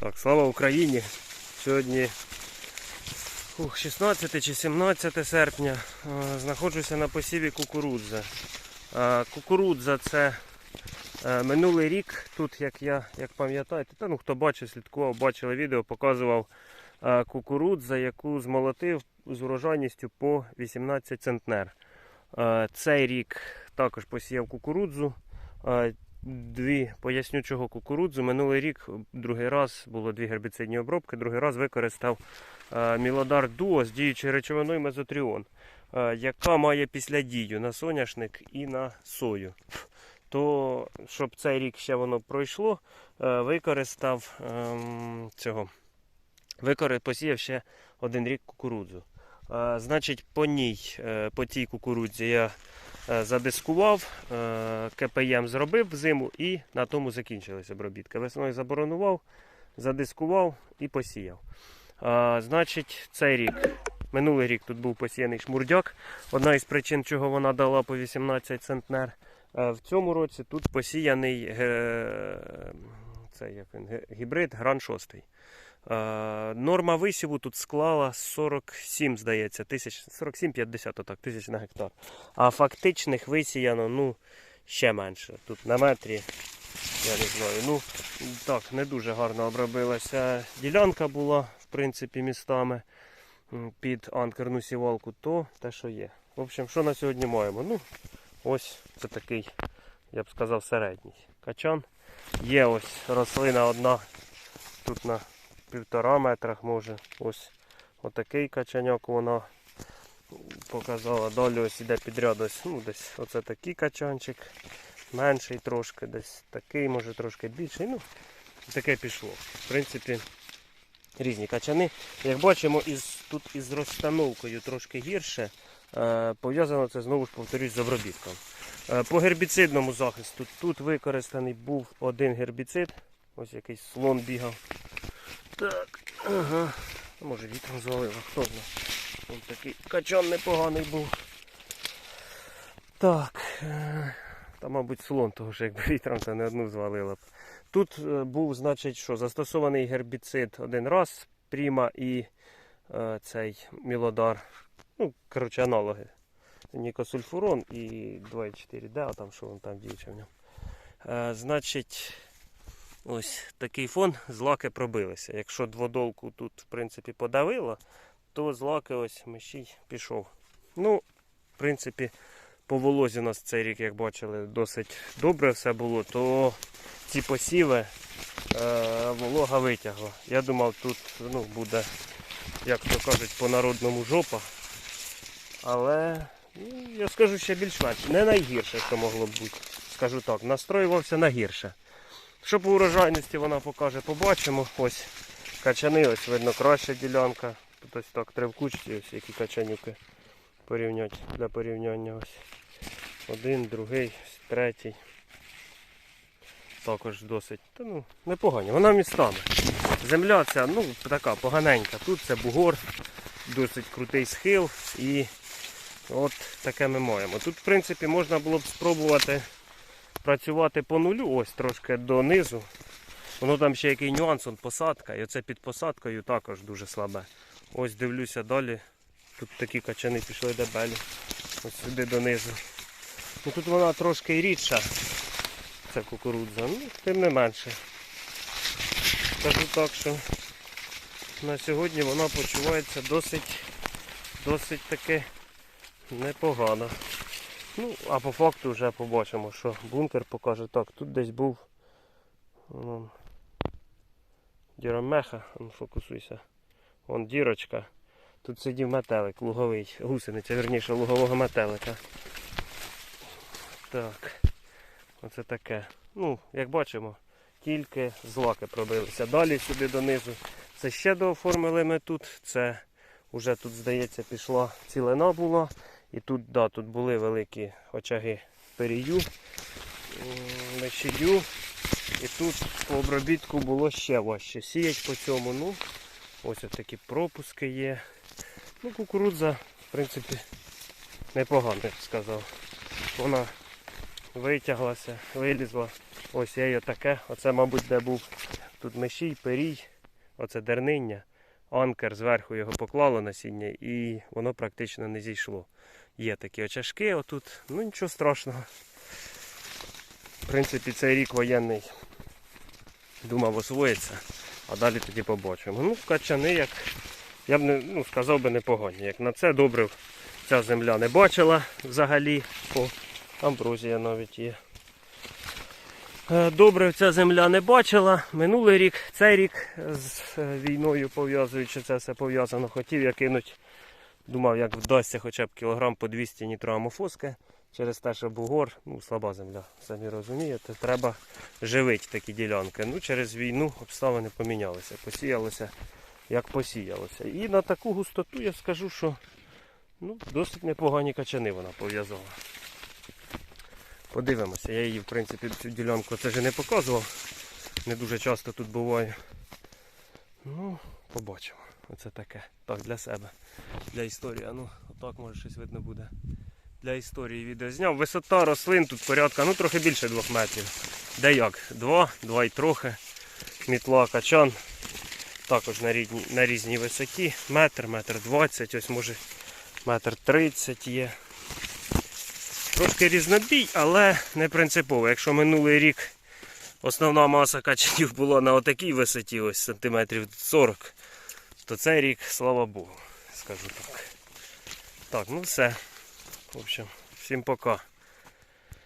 Так, слава Україні! Сьогодні ух, 16 чи 17 серпня. Е, Знаходжуся на посіві кукурудзи. Е, Кукурудза це е, минулий рік. Тут, як я як пам'ятаєте, та ну хто бачив, слідкував, бачили відео, показував кукурудза, яку змолотив з урожайністю по 18 центнер. Цей рік також посіяв кукурудзу. Дві поясню, чого кукурудзу. Минулий рік, другий раз було дві гербіцидні обробки, другий раз використав е, Мілодар Дуо з діючою речовиною мезотріон, е, яка має післядію на соняшник і на сою. То, щоб цей рік ще воно пройшло, е, використав ем, цього. Посіяв ще один рік кукурудзу. Значить, по ній, по тій кукурудзі я задискував, е, КПМ зробив взиму і на тому закінчилися обробітки. Весною заборонував, задискував і посіяв. Е, Значить, цей рік, минулий рік тут був посіяний шмурдяк. Одна із причин, чого вона дала по 18 центнер. Е, В цьому році тут посіяний це як він, гібрид Гран 6. Е, Норма висіву тут склала 47, здається, тисяч, 47-50 отак, тисяч на гектар. А фактичних висіяно ну, ще менше. Тут на метрі, я не знаю, ну так, не дуже гарно обробилася ділянка була, в принципі, містами під анкерну сівалку, то те, що є. В общем, що на сьогодні маємо? Ну, ось це такий, я б сказав, середній качан. Є ось рослина одна тут на півтора метрах може. Ось отакий качаньок вона показала. Далі ось іде підряд ось, ну, десь оце такий качанчик. Менший трошки, десь такий, може трошки більший. Ну, таке пішло. В принципі, різні качани. Як бачимо, із, тут із розстановкою трошки гірше. Е, пов'язано це знову ж повторюсь з обробітком. Е, по гербіцидному захисту тут використаний був один гербіцид. Ось якийсь слон бігав. Так, ага. Може вітром звалило, хто знає. Ось такий качан непоганий був. Так. е, Та, мабуть, слон, того що якби вітром це не одну звалило б. Тут е, був, значить, що застосований гербіцид один раз, Пріма і е, цей Мілодар. Ну, коротше, аналоги. Нікосульфурон і 2,4D, а там що вон там діюче в ньому. Е, значить, Ось такий фон, злаки пробилися. Якщо дводолку тут, в принципі, подавило, то злаки ось мещій пішов. Ну, в принципі, по волозі у нас цей рік, як бачили, досить добре все було, то ці посіви е, волога витягла. Я думав, тут ну, буде, як то кажуть, по-народному жопа. Але ну, я скажу ще більш-менш. Не найгірше, що могло б бути. Скажу так, настроювався на гірше. Що по урожайності вона покаже, побачимо. Ось качани, ось видно краща ділянка. Ось так три в кучці, ось які качанюки порівняти для порівняння. Ось. Один, другий, третій. Також досить та, ну, непогані. Вона містами. Земля ця ну, така поганенька. Тут це бугор, досить крутий схил і от таке ми маємо. Тут, в принципі, можна було б спробувати працювати по нулю, ось трошки донизу. Воно там ще який нюанс, он посадка. І оце під посадкою також дуже слабе. Ось дивлюся далі. Тут такі качани пішли дебелі. Ось сюди донизу. Ну Тут вона трошки рідша. Ця кукурудза. Ну, тим не менше. Скажу так, що на сьогодні вона почувається досить, досить таки непогано. Ну, а по факту вже побачимо, що бункер покаже. Так, тут десь був вон, діромеха, ну, фокусуйся. Вон дірочка. Тут сидів метелик луговий, гусениця, верніше, лугового метелика. Так. Оце таке. Ну, як бачимо, тільки злаки пробилися. Далі сюди донизу. Це ще дооформили ми тут. Це вже тут, здається, пішла цілина була. І тут, да, тут були великі очаги перію, мечію. І тут по обробітку було ще важче. Сіять по цьому. ну, Ось такі пропуски є. Ну, кукурудза, в принципі, непогано, я б сказав. Вона витяглася, вилізла. Ось її таке. Оце, мабуть, де був тут мешій, перій, оце дерниння, анкер зверху його поклало насіння і воно практично не зійшло. Є такі очашки отут, ну нічого страшного. В принципі, цей рік воєнний думав освоїться, а далі тоді побачимо. Ну, качани, як я б не ну, сказав би непогані. Як на це добре ця земля не бачила взагалі. О, амброзія навіть є. Е, Добре ця земля не бачила. Минулий рік, цей рік з е, війною пов'язуючи це все пов'язано, хотів я кинути. Думав, як вдасться хоча б кілограм по 200 нітроамофоски. Через те, що бугор, ну слаба земля, самі розумієте, треба живити такі ділянки. Ну, через війну обставини помінялися, посіялося як посіялося. І на таку густоту я скажу, що ну, досить непогані качани вона пов'язала. Подивимося, я її в принципі цю ділянку вже не показував. Не дуже часто тут буваю. Ну, побачимо. Оце таке. Так, для себе. Для історії. Ну, отак може щось видно буде. Для історії відео зняв. Висота рослин тут порядка, ну трохи більше двох метрів. Де як? Два, два й трохи. Мітла, качан. Також на, рідній, на різній висоті. Метр, метр двадцять, ось може метр тридцять є. Трошки різнобій, але не принципово. Якщо минулий рік основна маса качанів була на отакій висоті, ось сантиметрів 40, то цей рік, слава Богу, скажу так. Так, ну все. В общем, всім пока.